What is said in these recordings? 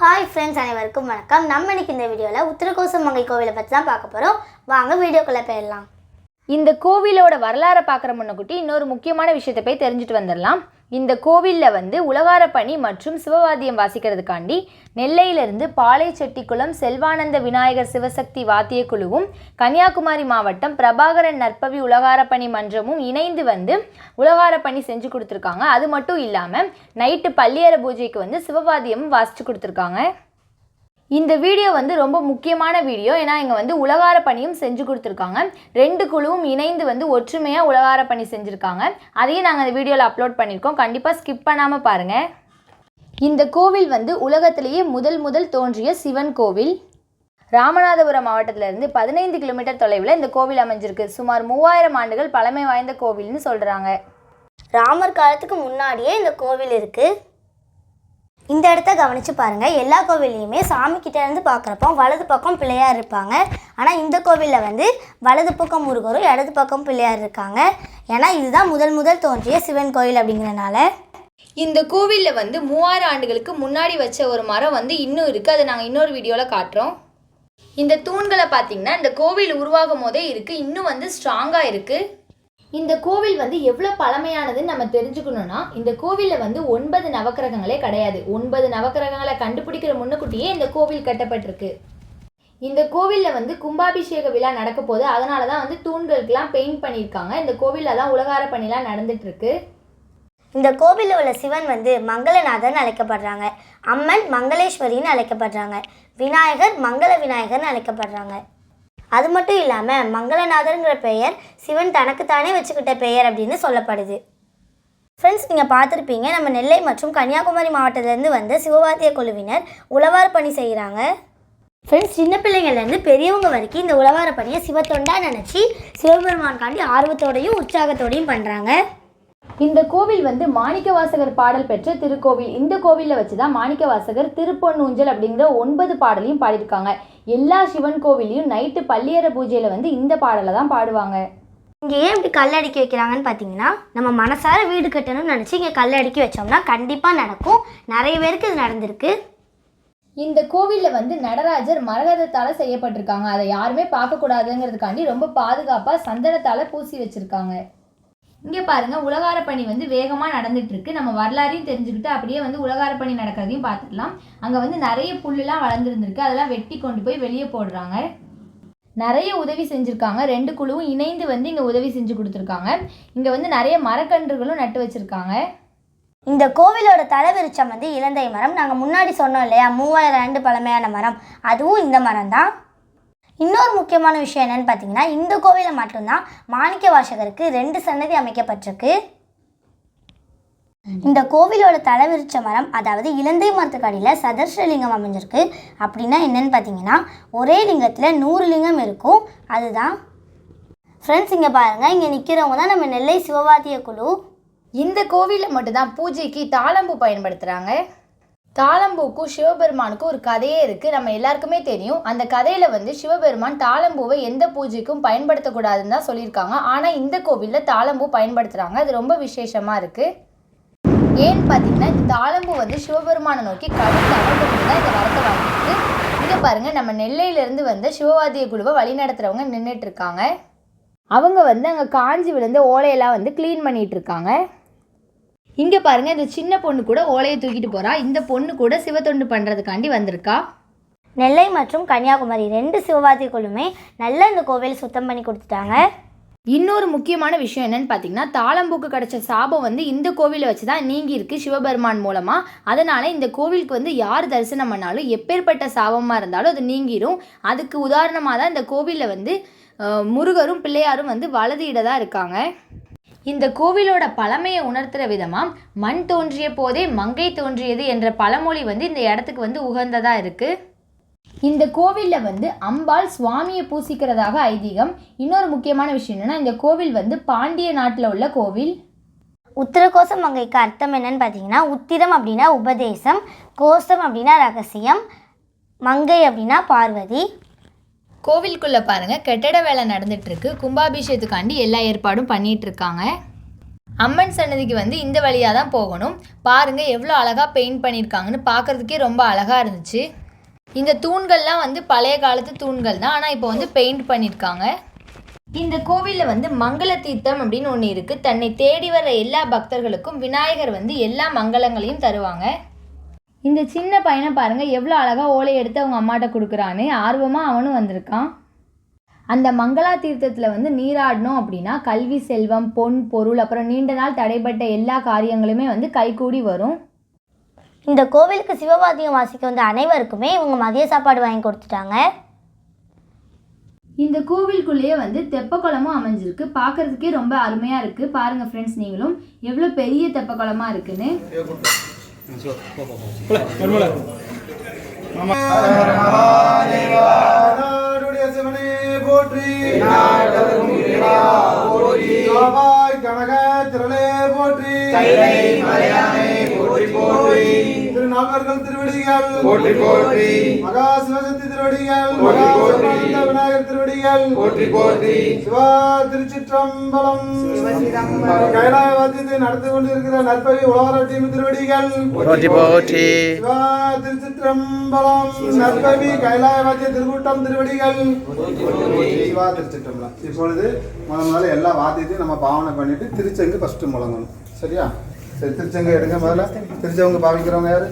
Hi friends அனைவருக்கும் வணக்கம். நம்ம இன்னைக்கு இந்த வீடியோவில் உத்தரகோசமங்கை கோவிலை பற்றி தான் பார்க்க போகிறோம் வாங்க வீடியோக்குள்ளே போயிடலாம். இந்த கோவிலோட வரலாறை பார்க்குற முன்னக்குட்டி இன்னொரு முக்கியமான விஷயத்தை போய் தெரிஞ்சுட்டு வந்துடலாம். இந்த கோவிலில் வந்து உலகார பணி மற்றும் சிவவாத்தியம் வாசிக்கிறதுக்காண்டி நெல்லையிலிருந்து பாளைச்செட்டிக்குளம் செல்வானந்த விநாயகர் சிவசக்தி வாத்திய குழுவும் கன்னியாகுமரி மாவட்டம் பிரபாகரன் நற்பவி உலகார பணி மன்றமும் இணைந்து வந்து உலகார பணி செஞ்சு கொடுத்துருக்காங்க. அது மட்டும் இல்லாமல் நைட்டு பள்ளியற பூஜைக்கு வந்து சிவவாத்தியமும் வாசித்து கொடுத்துருக்காங்க. இந்த வீடியோ வந்து ரொம்ப முக்கியமான வீடியோ. ஏன்னா இங்கே வந்து உலகார பணியும் செஞ்சு கொடுத்துருக்காங்க. ரெண்டு குழுவும் இணைந்து வந்து ஒற்றுமையாக உலகார பணி செஞ்சுருக்காங்க. அதையும் நாங்கள் இந்த வீடியோவில் அப்லோட் பண்ணியிருக்கோம் கண்டிப்பாக ஸ்கிப் பண்ணாமல் பாருங்கள் இந்த கோவில் வந்து உலகத்திலேயே முதல் முதல் தோன்றிய சிவன் கோவில். ராமநாதபுரம் மாவட்டத்திலிருந்து பதினைந்து கிலோமீட்டர் தொலைவில் இந்த கோவில் அமைஞ்சிருக்கு. சுமார் மூவாயிரம் ஆண்டுகள் பழமை வாய்ந்த கோவில்னு சொல்கிறாங்க ராமர் காலத்துக்கு முன்னாடியே இந்த கோவில் இருக்குது இந்த இடத்த கவனித்து பாருங்கள் எல்லா கோவில்லையுமே சாமிக்கிட்டேருந்து இருந்து பார்க்குறப்போ வலது பக்கம் பிள்ளையார் இருப்பாங்க. ஆனால் இந்த கோவிலில் வந்து வலது பக்கம் முருகரும் இடது பக்கம் பிள்ளையார் இருக்காங்க. ஏன்னா இதுதான் முதல் முதல் தோன்றிய சிவன் கோவில் அப்படிங்கிறனால. இந்த கோவிலில் வந்து மூவாயிரம் ஆண்டுகளுக்கு முன்னாடி வச்ச ஒரு மரம் வந்து இன்னும் இருக்குது அதை நாங்கள் இன்னொரு வீடியோவில் காட்டுறோம். இந்த தூண்களை பார்த்தீங்கன்னா இந்த கோவில் உருவாகும் போதே இருக்குது இன்னும் வந்து ஸ்ட்ராங்காக இருக்குது இந்த கோவில் வந்து எவ்வளோ பழமையானதுன்னு நம்ம தெரிஞ்சுக்கணும்னா இந்த கோவிலில் வந்து ஒன்பது நவக்கிரகங்களே கிடையாது. ஒன்பது நவக்கிரகங்களை கண்டுபிடிக்கிற முன்னுக்குட்டியே இந்த கோவில் கட்டப்பட்டிருக்கு. இந்த கோவிலில் வந்து கும்பாபிஷேக விழா நடக்க போது அதனால தான் வந்து தூண்களுக்கெல்லாம் பெயிண்ட் பண்ணியிருக்காங்க. இந்த கோவிலில் தான் உலகார பணிலாம் நடந்துட்டுருக்கு. இந்த கோவிலில் உள்ள சிவன் வந்து மங்களநாதர்னு அழைக்கப்படுறாங்க. அம்மன் மங்களேஸ்வரின்னு அழைக்கப்படுறாங்க. விநாயகர் மங்கள விநாயகர்னு அழைக்கப்படுறாங்க. அது மட்டும் இல்லாமல் மங்களநாதருங்கிற பெயர் சிவன் தனக்குத்தானே வச்சுக்கிட்ட பெயர் அப்படின்னு சொல்லப்படுது. ஃப்ரெண்ட்ஸ் நீங்கள் பார்த்துருப்பீங்க நம்ம நெல்லை மற்றும் கன்னியாகுமரி மாவட்டத்திலேருந்து வந்த சிவவாத்திய குழுவினர் உழவார் பணி செய்கிறாங்க ஃப்ரெண்ட்ஸ் சின்ன பிள்ளைங்கள்லேருந்து பெரியவங்க வரைக்கும் இந்த உழவார பணியை சிவத்தொண்டா நினச்சி சிவபெருமான்காண்டி ஆர்வத்தோடையும் உற்சாகத்தோடையும் பண்ணுறாங்க இந்த கோவில் வந்து மாணிக்கவாசகர் பாடல் பெற்ற திருக்கோவில். இந்த கோவிலில் வச்சு தான் மாணிக்கவாசகர் திருப்பொன்னூஞ்சல் அப்படிங்கிற ஒன்பது பாடலையும் பாடியிருக்காங்க. எல்லா சிவன் கோவிலையும் நைட்டு பள்ளியற பூஜையில் வந்து இந்த பாடலை தான் பாடுவாங்க. இங்கே ஏன் இப்படி கல் அடுக்கி வைக்கிறாங்கன்னு பார்த்தீங்கன்னா நம்ம மனசார வீடு கட்டணும்னு நினச்சி இங்கே கல் அடுக்கி வச்சோம்னா கண்டிப்பாக நடக்கும். நிறைய பேருக்கு இது நடந்திருக்கு. இந்த கோவிலில் வந்து நடராஜர் மரகதத்தால் செய்யப்பட்டிருக்காங்க. அதை யாருமே பார்க்கக்கூடாதுங்கிறதுக்காண்டி ரொம்ப பாதுகாப்பாக சந்தனத்தால் பூசி வச்சுருக்காங்க. இங்கே பாருங்க உலகார பணி வந்து வேகமாக நடந்துகிட்ருக்கு நம்ம வரலாறையும் தெரிஞ்சுக்கிட்டு அப்படியே வந்து உலகார பணி நடக்கிறதையும் பார்த்துக்கலாம் அங்கே வந்து நிறைய புல்லுலாம் வளர்ந்துருந்துருக்கு. அதெல்லாம் வெட்டி கொண்டு போய் வெளியே போடுறாங்க. நிறைய உதவி செஞ்சுருக்காங்க. ரெண்டு குழுவும் இணைந்து வந்து இங்கே உதவி செஞ்சு கொடுத்துருக்காங்க. இங்கே வந்து நிறைய மரக்கன்றுகளும் நட்டு வச்சுருக்காங்க. இந்த கோவிலோட தலைவிருச்சம் வந்து இலந்தை மரம். நாங்கள் முன்னாடி சொன்னோம் இல்லையா? மூவாயிரம் ஆண்டு பழமையான மரம். அதுவும் இந்த மரம் தான் இன்னொரு முக்கியமான விஷயம் என்னன்னு பார்த்தீங்கன்னா இந்த கோவிலில் மட்டும்தான் மாணிக்க வாசகருக்கு ரெண்டு சன்னதி அமைக்கப்பட்டிருக்கு. இந்த கோவிலோட தலைவிருச்ச மரம் அதாவது இலந்தை மரத்துக்கு அடியில் சதர்ஷலிங்கம் அமைஞ்சிருக்கு. அப்படின்னா என்னன்னு பார்த்தீங்கன்னா ஒரே லிங்கத்தில் நூறு லிங்கம் இருக்கும். அதுதான். ஃப்ரெண்ட்ஸ் இங்கே பாருங்கள் இங்கே நிற்கிறவங்க தான் நம்ம நெல்லை சிவவாத்திய குழு. இந்த கோவிலில் மட்டும்தான் பூஜைக்கு தாளம்பூ பயன்படுத்துகிறாங்க தாளம்பூக்கும் சிவபெருமானுக்கும் ஒரு கதையே இருக்குது நம்ம எல்லாருக்குமே தெரியும். அந்த கதையில் வந்து சிவபெருமான் தாளம்பூவை எந்த பூஜைக்கும் பயன்படுத்தக்கூடாதுன்னு தான் சொல்லியிருக்காங்க. ஆனால் இந்த கோவிலில் தாளம்பூ பயன்படுத்துகிறாங்க அது ரொம்ப விசேஷமாக இருக்குது ஏன்னு பார்த்தீங்கன்னா இந்த தாளம்பூ வந்து சிவபெருமானை நோக்கி கடும் தவறு தான் இந்த வரத்தை வாங்கிட்டு இங்கே பாருங்கள் நம்ம நெல்லையிலேருந்து வந்த சிவவாதிய குழுவை வழிநடத்துகிறவங்க நின்றுட்டு இருக்காங்க. அவங்க வந்து அங்கே காஞ்சி விழுந்து ஓலையெல்லாம் வந்து க்ளீன் பண்ணிகிட்ருக்காங்க இருக்காங்க. இங்கே பாருங்கள் இந்த சின்ன பொண்ணு கூட ஓலையை தூக்கிட்டு போகிறா இந்த பொண்ணு கூட சிவத்தொண்டு பண்ணுறதுக்காண்டி வந்திருக்கா. நெல்லை மற்றும் கன்னியாகுமரி ரெண்டு சிவவாத்திய குழுமே நல்லா இந்த கோவில் சுத்தம் பண்ணி கொடுத்துட்டாங்க. இன்னொரு முக்கியமான விஷயம் என்னன்னு பார்த்தீங்கன்னா தாளம்பூக்கு கிடைச்ச சாபம் வந்து இந்த கோவிலை வச்சு தான் நீங்கி இருக்கு சிவபெருமான் மூலமாக அதனால் இந்த கோவிலுக்கு வந்து யார் தரிசனம் பண்ணாலும் எப்பேற்பட்ட சாபமாக இருந்தாலும் அது நீங்கிரும். அதுக்கு உதாரணமாக தான் இந்த கோவிலில் வந்து முருகரும் பிள்ளையாரும் வந்து வலது இடதான் இருக்காங்க. இந்த கோவிலோட பழமையை உணர்த்துற விதமாக மண் தோன்றிய போதே மங்கை தோன்றியது என்ற பழமொழி வந்து இந்த இடத்துக்கு வந்து உகந்ததாக இருக்குது இந்த கோவிலில் வந்து அம்பாள் சுவாமியை பூசிக்கிறதாக ஐதீகம். இன்னொரு முக்கியமான விஷயம் என்னென்னா இந்த கோவில் வந்து பாண்டிய நாட்டில் உள்ள கோவில். உத்திரகோசம் மங்கைக்கு அர்த்தம் என்னன்னு பார்த்தீங்கன்னா உத்திரம் அப்படின்னா உபதேசம் கோசம் அப்படின்னா ரகசியம் மங்கை அப்படின்னா பார்வதி. கோவிலுக்குள்ளே பாருங்கள் கெட்டட வேலை நடந்துகிட்ருக்கு கும்பாபிஷேகத்துக்காண்டி எல்லா ஏற்பாடும் பண்ணிகிட்ருக்காங்க அம்மன் சன்னதிக்கு வந்து இந்த வழியாக தான் போகணும். பாருங்கள் எவ்வளோ அழகாக பெயிண்ட் பண்ணியிருக்காங்கன்னு பார்க்குறதுக்கே ரொம்ப அழகாக இருந்துச்சு. இந்த தூண்கள்லாம் வந்து பழைய காலத்து தூண்கள் தான். ஆனால் இப்போ வந்து பெயிண்ட் பண்ணியிருக்காங்க இந்த கோவிலில் வந்து மங்கள தீர்த்தம் அப்படின்னு ஒன்று இருக்குது தன்னை தேடி வர எல்லா பக்தர்களுக்கும் விநாயகர் வந்து எல்லா மங்களங்களையும் தருவாங்க. இந்த சின்ன பையனை பாருங்கள் எவ்வளோ அழகாக ஓலை எடுத்து அவங்க அம்மாட்ட கொடுக்குறான்னு. ஆர்வமாக அவனும் வந்திருக்கான். அந்த மங்களா தீர்த்தத்தில் வந்து நீராடணும் அப்படின்னா கல்வி செல்வம் பொன் பொருள் அப்புறம் நீண்ட நாள் தடைப்பட்ட எல்லா காரியங்களுமே வந்து கைகூடி வரும். இந்த கோவிலுக்கு சிவவாத்தியம் வாசிக்க வந்த அனைவருக்குமே இவங்க மதிய சாப்பாடு வாங்கி கொடுத்துட்டாங்க. இந்த கோவிலுக்குள்ளேயே வந்து தெப்பக்குளமும் அமைஞ்சிருக்கு. பார்க்கறதுக்கே ரொம்ப அருமையாக இருக்குது பாருங்கள் ஃப்ரெண்ட்ஸ் நீங்களும் எவ்வளோ பெரிய தெப்பக்குளமாக இருக்குன்னு. போற்றி. காவாய் கனக திரளே போற்றி திருநால்வர்கள் திருவடிகள். போற்றி போற்றி. மகா சிவசக்தி திருவடிகள் மகா. சிவானந்த விநாயகர் திருவடிகள். போற்றி போற்றி. சிவா திருச்சிற்றம்பலம். கைலாய வாத்தியத்தை நடத்தி கொண்டிருக்கிற நற்பவி உலகரட்டியின் திருவடிகள். போற்றி போற்றி. சிவா திருச்சிற்றம்பலம். நற்பவி கைலாய வாத்திய திருக்கூட்டம் திருவடிகள். சிவா திருச்சிற்றம்பலம். இப்பொழுது முதல் முதல்ல எல்லா வாத்தியத்தையும் நம்ம பாவனை பண்ணிட்டு திருச்செங்கு ஃபர்ஸ்ட் முழங்கணும். சரியா? சரி திருச்செங்கு எடுங்க முதல்ல. திருச்செவங்க பாவிக்கிறவங்க யாரு?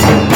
Peace.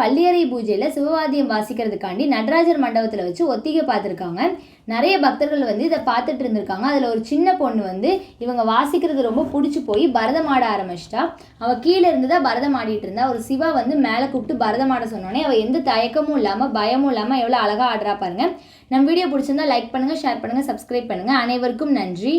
பள்ளியறை பூஜையில் சிவவாதியம் வாசிக்கிறதுக்காண்டி நடராஜர் மண்டபத்தில் வச்சு ஒத்திகை பார்த்துருக்காங்க. நிறைய பக்தர்கள் வந்து இதை பார்த்துட்டு இருந்திருக்காங்க. அதில் ஒரு சின்ன பொண்ணு வந்து இவங்க வாசிக்கிறது ரொம்ப பிடிச்சி போய் பரதம் ஆட ஆரம்பிச்சிட்டா. அவள் கீழே இருந்து தான் பரதம் ஆடிட்டு இருந்தா. ஒரு சிவா வந்து மேலே கூப்பிட்டு பரதம் ஆட சொன்னோன்னே அவள் எந்த தயக்கமும் இல்லாமல் பயமும் இல்லாமல் எவ்வளோ அழகாக ஆடுறா பாருங்க. நம்ம வீடியோ பிடிச்சிருந்தா லைக் பண்ணுங்கள் ஷேர் பண்ணுங்கள் சப்ஸ்கிரைப் பண்ணுங்கள் அனைவருக்கும் நன்றி.